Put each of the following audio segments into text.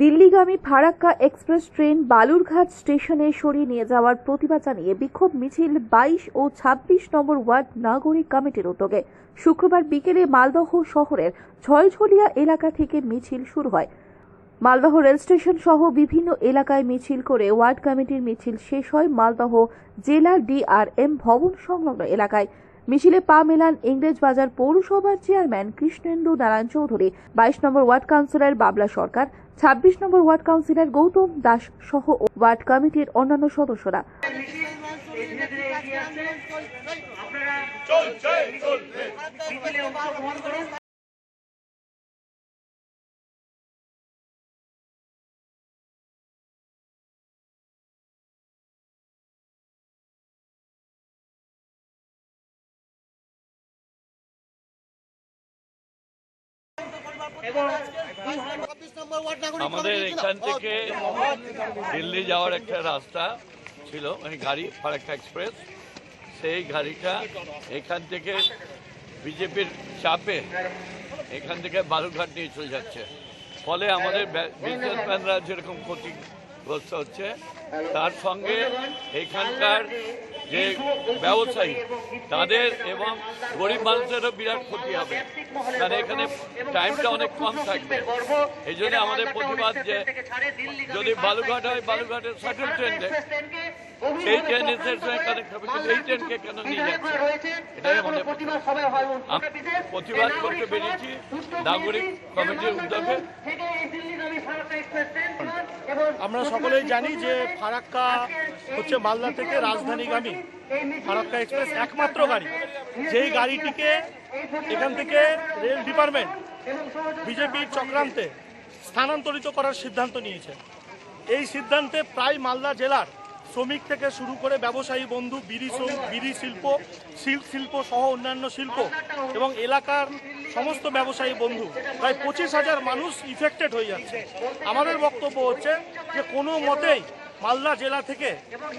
দিল্লিগামী Farakka express train Balurghat স্টেশনে সরিয়ে নিয়ে যাওয়ার প্রতিবাদ জানিয়ে বিক্ষোভ মিছিল বাইশ ও ছাব্বিশ নম্বর ওয়ার্ড নাগরিক কমিটির উদ্যোগে শুক্রবার বিকেলে মালদহ শহরের ঝলঝলিয়া এলাকা থেকে মিছিল শুরু হয়। মালদহ রেল স্টেশন সহ বিভিন্ন এলাকায় মিছিল করে ওয়ার্ড কমিটির মিছিল শেষ হয় মালদহ জেলা ডিআরএম ভবন সংলগ্ন এলাকায়। মিছিলে পা মেলান ইংরেজ বাজার পৌরসভার চেয়ারম্যান কৃষ্ণেন্দু নারায়ণ চৌধুরী। বাইশ নম্বর ওয়ার্ড কাউন্সিলর বাবলা সরকার, ছাব্বিশ নম্বর ওয়ার্ড কাউন্সিলর গৌতম দাস সহ ওয়ার্ড কমিটির অন্যান্য সদস্যরা। আমাদের এখান থেকে দিল্লি যাওয়ার একটা রাস্তা ছিল মানে গাড়ি ফারাক্কা এক্সপ্রেস সেই গাড়িটা এখান থেকে বিজেপির চাপে এখান থেকে বালুরঘাট নিয়ে চলে যাচ্ছে। ফলে আমাদের বিজনেসম্যানরা যেরকম ক্ষতিগ্রস্ত হচ্ছে, তার সঙ্গে এখানকার যে ব্যবসায়ী, তাদের এবং গরিব মানুষেরও বিরাট ক্ষতি হবে। কারণ এখানে টাইমটা অনেক কম থাকবে। এই জন্য আমাদের প্রতিবাদ যে যদি বালুঘাট হয় বালুঘাটের শাটল ট্রেন সেই ট্রেন এসে কানেক্ট এই ট্রেনকে কেন নিয়ে যাচ্ছে? এটাই আমাদের প্রতিবাদ। প্রতিবাদ করতে বেরিয়েছি নাগরিক কমিটির উদ্যোগে। আমরা সকলেই জানি যে ফারাক্কা হচ্ছে মালদা থেকে রাজধানীগামী। ফারাক্কা এক্সপ্রেস একমাত্র গাড়ি। যেই গাড়িটিকে এখান থেকে রেল ডিপার্টমেন্ট বিজেপির চক্রান্তে স্থানান্তরিত করার সিদ্ধান্ত নিয়েছে। এই সিদ্ধান্তে প্রায় মালদা জেলার শ্রমিক থেকে শুরু করে ব্যবসায়ী বন্ধু, বিড়ি বিড়ি শিল্প, সিল্ক শিল্প সহ অন্যান্য শিল্প এবং এলাকার সমস্ত ব্যবসায়ী বন্ধু, প্রায় পঁচিশ হাজার মানুষ ইফেক্টেড হয়ে যাচ্ছে। আমাদের বক্তব্য হচ্ছে যে কোনো মতেই মালদা জেলা থেকে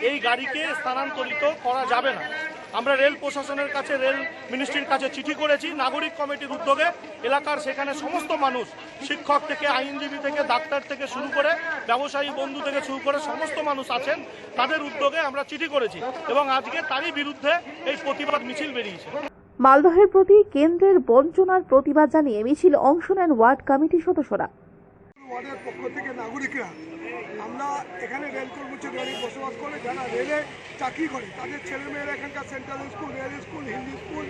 এই গাড়িকে স্থানান্তরিত করা যাবে না। আমরা রেল প্রশাসনের কাছে, রেল মিনিস্ট্রির কাছে চিঠি করেছি। নাগরিক কমিটির উদ্যোগে এলাকার সেখানে সমস্ত মানুষ, শিক্ষক থেকে, আইনজীবী থেকে, ডাক্তার থেকে শুরু করে ব্যবসায়ী বন্ধু থেকে শুরু করে সমস্ত মানুষ আছেন। তাদের উদ্যোগে আমরা চিঠি করেছি এবং আজকে তারই বিরুদ্ধে এই প্রতিবাদ মিছিল বেরিয়েছে। মালদহের প্রতি কেন্দ্রের বঞ্চনার প্রতিবাদ জানিয়ে মিছিল অংশ নেন ওয়ার্ড কমিটির সদস্যরা। ওয়ার্ডের পক্ষ থেকে নাগরিকরা, আমরা এখানে রেল কর্মচারী বসবাস করে, যারা রেলে চাকরি করে, তাদের ছেলেমেয়েরা এখানকার central school, rail school, Hindi school,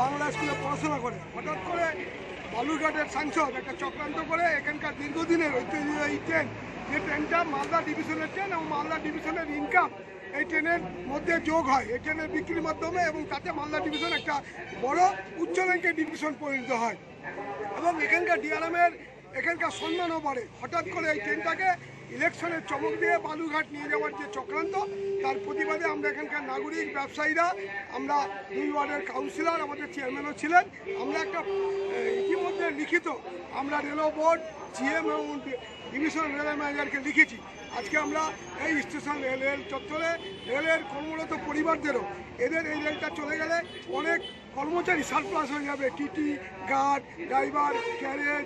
Bangla স্কুলে পড়াশোনা করে। হঠাৎ করে বালুরঘাটের সাংসদ একটা চক্রান্ত করে এখানকার দীর্ঘদিনের ঐতিহ্যবাহী ট্রেন, যে ট্রেনটা মালদা ডিভিশনের ট্রেন এবং মালদা ডিভিশনের ইনকাম এই ট্রেনের মধ্যে যোগ হয়। এই ট্রেনের বিক্রির মাধ্যমে এবং তাতে মালদা ডিভিশন একটা বড় উচ্চ র্যাঙ্কের ডিভিশন পরিণত হয়। এবং এখানকার ডিআরএমের এখানকার সম্মানও বাড়ে। হঠাৎ করে এই ট্রেনটাকে ইলেকশনের চমক দিয়ে বালুঘাট নিয়ে যাওয়ার যে চক্রান্ত, তার প্রতিবাদে আমরা এখানকার নাগরিক, ব্যবসায়ীরা, আমরা দুই ওয়ার্ডের কাউন্সিলর, আমাদের চেয়ারম্যানও ছিলেন। আমরা একটা ইতিমধ্যে লিখিত আমরা রেল বোর্ড, জিএম এবং ডিভিশন রেল ম্যানেজারকে লিখেছি। আজকে আমরা এই স্টেশন রেল চত্বরে রেলের কর্মরত পরিবারদেরও এদের এই রেলটা চলে গেলে অনেক কর্মচারী সারপ্লাস হয়ে যাবে। টিটি, গার্ড, ড্রাইভার ক্যারেজ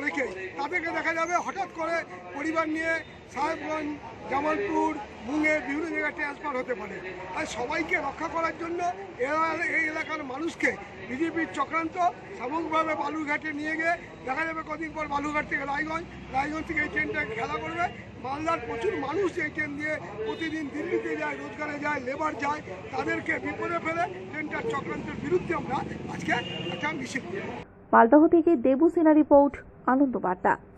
অনেকেই তাদেরকে দেখা যাবে হঠাৎ করে পরিবার নিয়ে সাহেবগঞ্জ, জামালপুর মুঙ্গের বিভিন্ন জায়গায় ট্রান্সফার হতে পারে তাই সবাইকে রক্ষা করার জন্য এই এলাকার মানুষকে বিজেপির চক্রান্ত সামগ্রিকভাবে বালুরঘাটে নিয়ে গিয়ে দেখা যাবে কদিন পর বালুরঘাট থেকে রায়গঞ্জ রায়গঞ্জ থেকে এই ট্রেনটা খেলা করবে মালদার প্রচুর মানুষ এই ট্রেন দিয়ে প্রতিদিন দিল্লিতে যায়, রোজগারে যায় লেবার যায়, তাদেরকে বিপদে ফেলে ট্রেনটার চক্রান্তের বিরুদ্ধে আমরা আজকে একটা মিছিল। মালদহ থেকে Debu Sinha report Alun tu bata.